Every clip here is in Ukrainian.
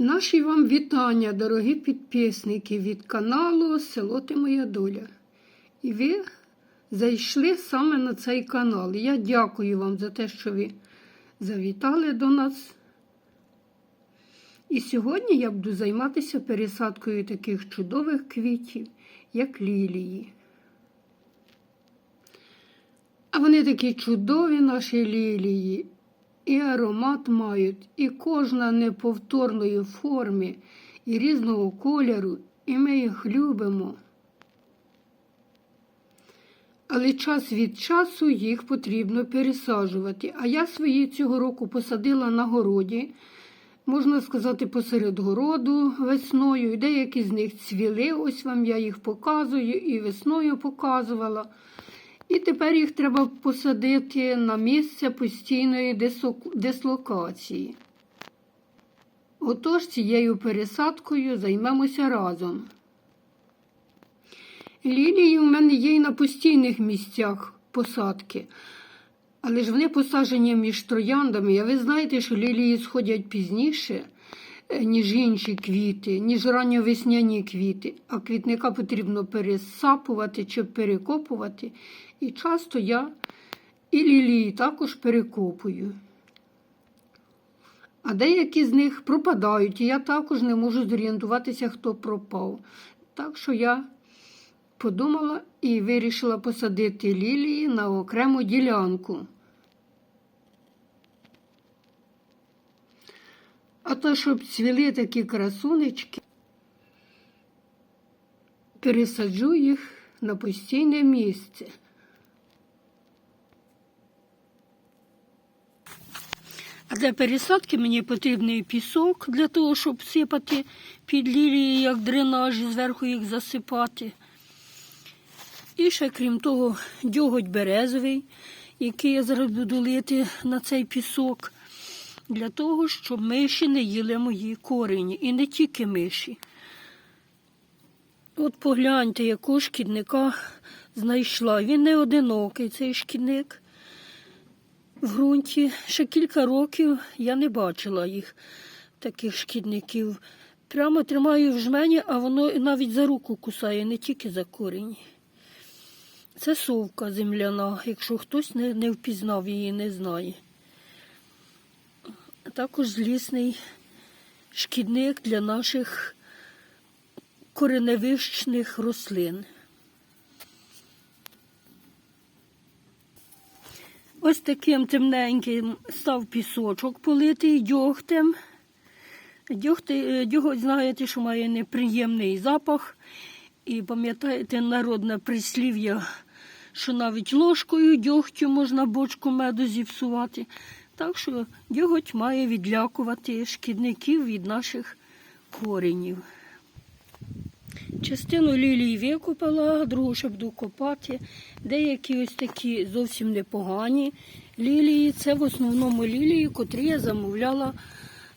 Наші вам вітання, дорогі підписники від каналу Село Ти Моя Доля. І ви зайшли саме на цей канал. Я дякую вам за те, що ви завітали до нас. І сьогодні я буду займатися пересадкою таких чудових квітів, як лілії. А вони такі чудові, наші лілії, і аромат мають, і кожна неповторної форми, і різного кольору, і ми їх любимо. Але час від часу їх потрібно пересаджувати. А я свої цього року посадила на городі, можна сказати, посеред городу весною. Деякі з них цвіли, ось вам я їх показую, і весною показувала. І тепер їх треба посадити на місце постійної дислокації. Отож, цією пересадкою займемося разом. Лілії в мене є на постійних місцях посадки, але ж вони посаджені між трояндами. А ви знаєте, що лілії сходять пізніше, е, ніж інші квіти, ніж ранньовесняні квіти, а квітника потрібно пересапувати чи перекопувати. І часто я і лілії також перекопую. А деякі з них пропадають, і я також не можу зорієнтуватися, хто пропав. Так що я подумала і вирішила посадити лілії на окрему ділянку. А то, щоб цвіли такі красунечки, пересаджу їх на постійне місце. А для пересадки мені потрібний пісок для того, щоб сипати під лілії, як дренаж, і зверху їх засипати. І ще, крім того, дьоготь березовий, який я зараз буду лити на цей пісок, для того, щоб миші не їли мої корені. І не тільки миші. От погляньте, якого шкідника знайшла. Він не одинокий, цей шкідник в ґрунті. Ще кілька років я не бачила їх, таких шкідників. Прямо тримаю в жмені, а воно навіть за руку кусає, не тільки за корінь. Це совка земляна, якщо хтось не, не впізнав її, не знає. Також злісний шкідник для наших кореневищних рослин. Ось таким темненьким став пісочок политий дьогтем. Дьогти, дьоготь, знаєте, що має неприємний запах. І пам'ятаєте народне прислів'я, що навіть ложкою дьогтю можна бочку меду зіпсувати. Так що дьоготь має відлякувати шкідників від наших коренів. Частину лілії викопала, другу ще буду копати. Деякі ось такі зовсім непогані лілії. Це в основному лілії, котрі я замовляла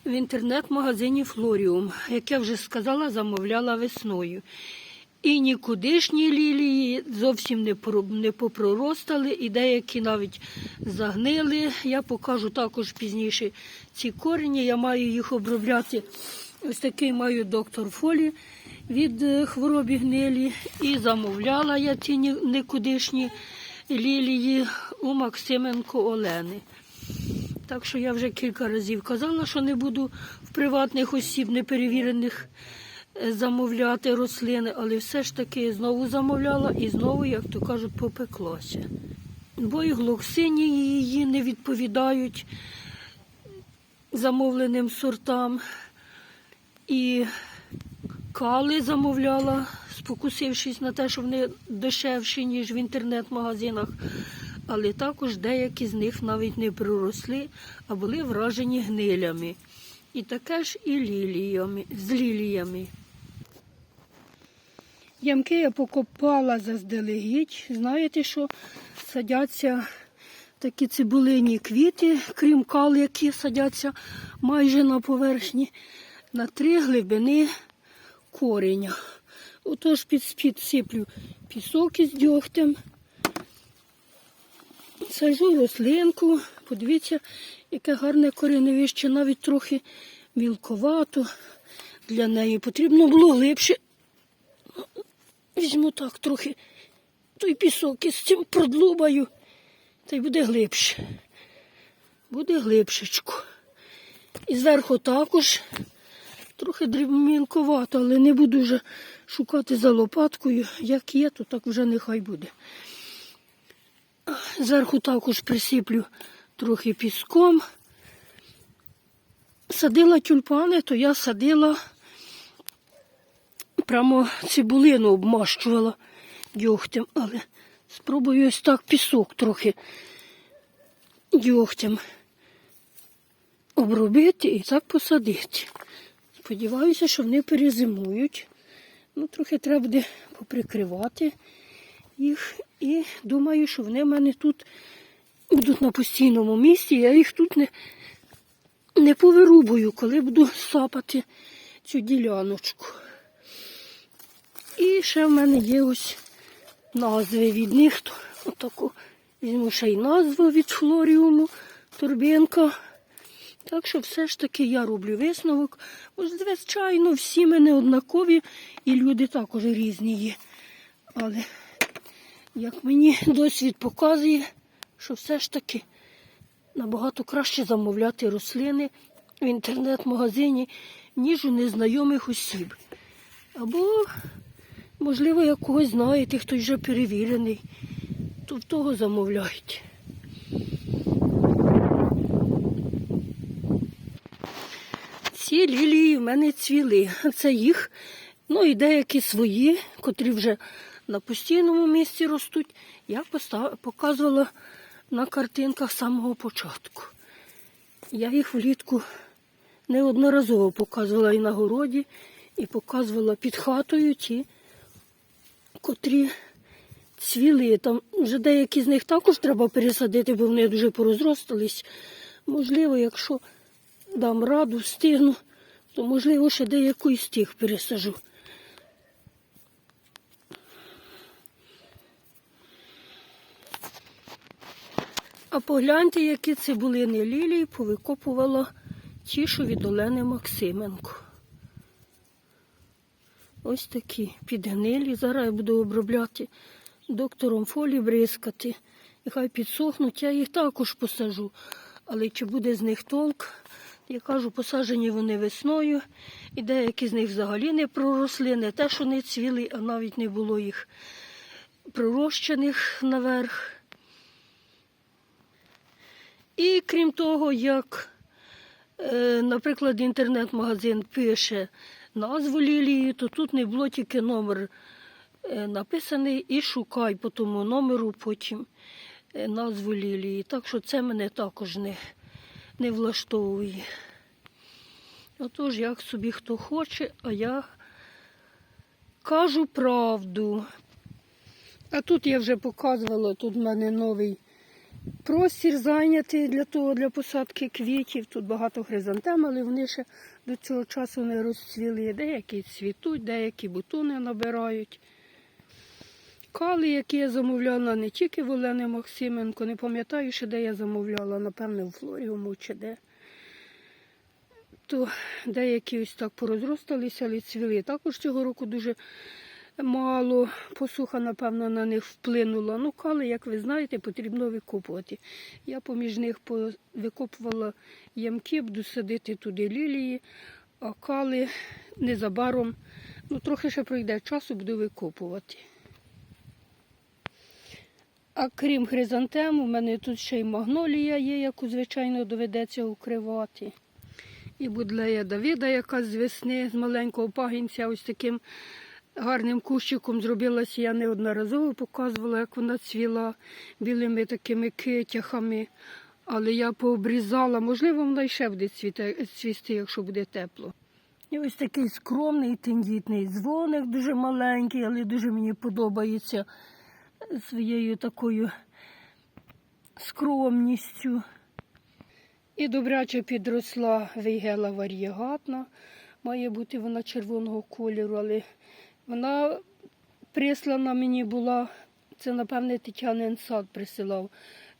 в інтернет-магазині Флоріум. Як я вже сказала, замовляла весною. І нікудишні лілії зовсім не про- не попроростали, і деякі навіть загнили. Я покажу також пізніше ці корені. Я маю їх обробляти. Ось такий маю доктор Фолі від е, хвороби гнилі. І замовляла я ці ні- никудишні лілії у Максименко Олени. Так що я вже кілька разів казала, що не буду в приватних осіб неперевірених е, замовляти рослини, але все ж таки знову замовляла і знову, як то кажуть, попеклася. Бо і глоксині її не відповідають замовленим сортам. І кали замовляла, спокусившись на те, що вони дешевші, ніж в інтернет-магазинах. Але також деякі з них навіть не проросли, а були вражені гнилями. І таке ж і ліліями, з ліліями. Ямки я покопала заздалегідь. Знаєте, що садяться такі цибулині квіти, крім кал, які садяться майже на поверхні, на три глибини кореня. Отож під, підсиплю пісок із дьогтем. Сажу рослинку, подивіться, яке гарне кореневище, навіть трохи мілковато. Для неї потрібно було глибше. Візьму так трохи той пісок із цим продлубаю, та й буде глибше. Буде глибшечку. І зверху також трохи дрібненьковато, але не буду вже шукати за лопаткою. Як є, то так вже нехай буде. Зверху також присиплю трохи піском. Садила тюльпани, то я садила прямо цибулину обмащувала дьогтем, але спробую ось так пісок трохи дьогтем обробити і так посадити. Сподіваюся, що вони перезимують. Ну, трохи треба буде поприкривати їх. І думаю, що вони в мене тут будуть на постійному місці. Я їх тут не, не повирубую, коли буду сапати цю діляночку. І ще в мене є ось назви від них. Отаку візьму ще й назву від флоріуму, турбинка. Так що все ж таки я роблю висновок. Звичайно, всі мене однакові і люди також різні є. Але як мені досвід показує, що все ж таки набагато краще замовляти рослини в інтернет-магазині, ніж у незнайомих осіб. Або, можливо, як когось знаєте, хтось вже перевірений, то в того замовляйте. Ці лілії в мене цвіли. Це їх, ну і деякі свої, котрі вже на постійному місці ростуть. Я постав- показувала на картинках з самого початку. Я їх влітку неодноразово показувала і на городі, і показувала під хатою ті, котрі цвіли. Там вже деякі з них також треба пересадити, бо вони дуже порозростались. Можливо, якщо дам раду, встигну, то можливо ще деяку із тих пересажу. А погляньте, які цибулини лілії повикопувала тішу від Олени Максименко. Ось такі підгнилі. Зараз я буду обробляти доктором фолі бризкати. І хай підсохнуть, я їх також посажу. Але чи буде з них толк? Я кажу, посаджені вони весною, і деякі з них взагалі не проросли, не те, що не цвіли, а навіть не було їх пророщених наверх. І крім того, як, е, наприклад, інтернет-магазин пише назву лілії, то тут не було тільки номер е, написаний і шукай по тому номеру потім е, назву лілії. Так що це мене також не, не влаштовує. Отож, як собі хто хоче, а я кажу правду. А тут я вже показувала, тут в мене новий простір зайнятий для того, для посадки квітів. Тут багато хризантем, але вони ще до цього часу не розцвіли. Деякі цвітуть, деякі бутони набирають. Кали, які я замовляла не тільки в Олени Максименко, не пам'ятаю, ще де я замовляла, напевне, у Флоріуму чи де. То деякі ось так порозросталися, але цвіли. Також цього року дуже мало. Посуха, напевно, на них вплинула. Ну, кали, як ви знаєте, потрібно викопувати. Я поміж них викопувала ямки, буду садити туди лілії, а кали незабаром, ну трохи ще пройде часу, буду викопувати. А крім хризантем, у мене тут ще й магнолія є, яку, звичайно, доведеться укривати. І будлея Давіда, яка з весни, з маленького пагінця, ось таким гарним кущиком зробилася. Я неодноразово показувала, як вона цвіла білими такими китяхами. Але я пообрізала, можливо, вона ще буде цвісти, якщо буде тепло. І ось такий скромний, тендітний дзвоник, дуже маленький, але дуже мені подобається своєю такою скромністю. І добряче підросла вейгела варієгатна. Має бути вона червоного кольору, але вона прислана мені була, це, напевне, Тетянин сад присилав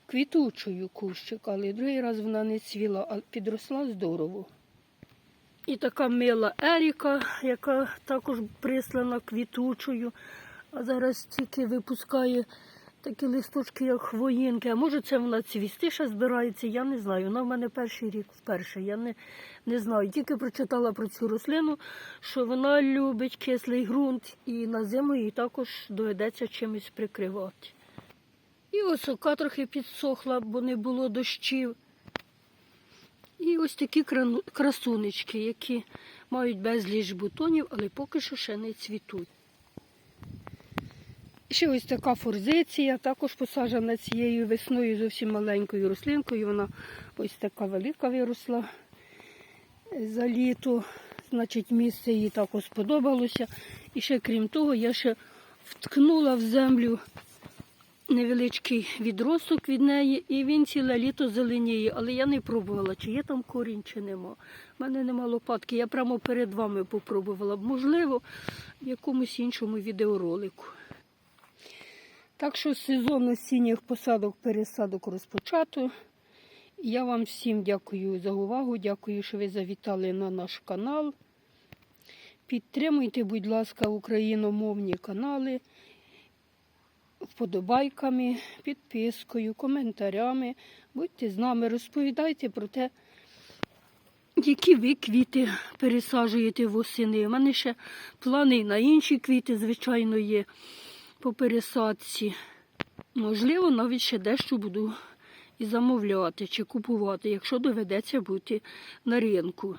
квітучою кущик, але другий раз вона не цвіла, а підросла здорово. І така мила Еріка, яка також прислана квітучою. А зараз тільки випускає такі листочки, як хвоїнки. А може це вона цвісти ще збирається, я не знаю. Вона в мене перший рік вперше. Я не, не знаю. Тільки прочитала про цю рослину, що вона любить кислий ґрунт і на зиму їй також доведеться чимось прикривати. І осока трохи підсохла, бо не було дощів. І ось такі красунечки, які мають безліч бутонів, але поки що ще не цвітуть. Ще ось така форзиція, також посаджена цією весною зовсім маленькою рослинкою. Вона ось така велика виросла за літо. Значить, місце їй також сподобалося. І ще крім того, я ще вткнула в землю невеличкий відросток від неї, і він ціле літо зеленіє, але я не пробувала, чи є там корінь, чи нема. У мене нема лопатки, я прямо перед вами попробувала. Можливо, в якомусь іншому відеоролику. Так що сезон осінніх посадок, пересадок розпочато. Я вам всім дякую за увагу. Дякую, що ви завітали на наш канал. Підтримуйте, будь ласка, україномовні канали вподобайками, підпискою, коментарями. Будьте з нами, розповідайте про те, які ви квіти пересаджуєте восени. У мене ще плани на інші квіти, звичайно, є по пересадці. Можливо, навіть ще дещо буду і замовляти чи купувати, якщо доведеться бути на ринку.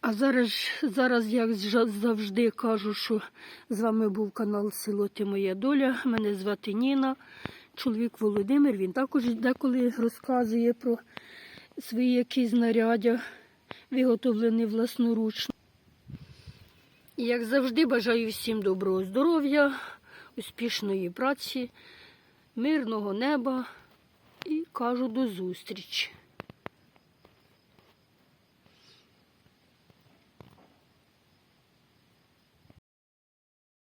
А зараз, зараз як завжди кажу, що з вами був канал Село Ти Моя Доля. Мене звати Ніна, чоловік Володимир. Він також деколи розказує про свої якісь знаряддя, виготовлені власноручно. І як завжди, бажаю всім доброго здоров'я, успішної праці, мирного неба і кажу до зустрічі.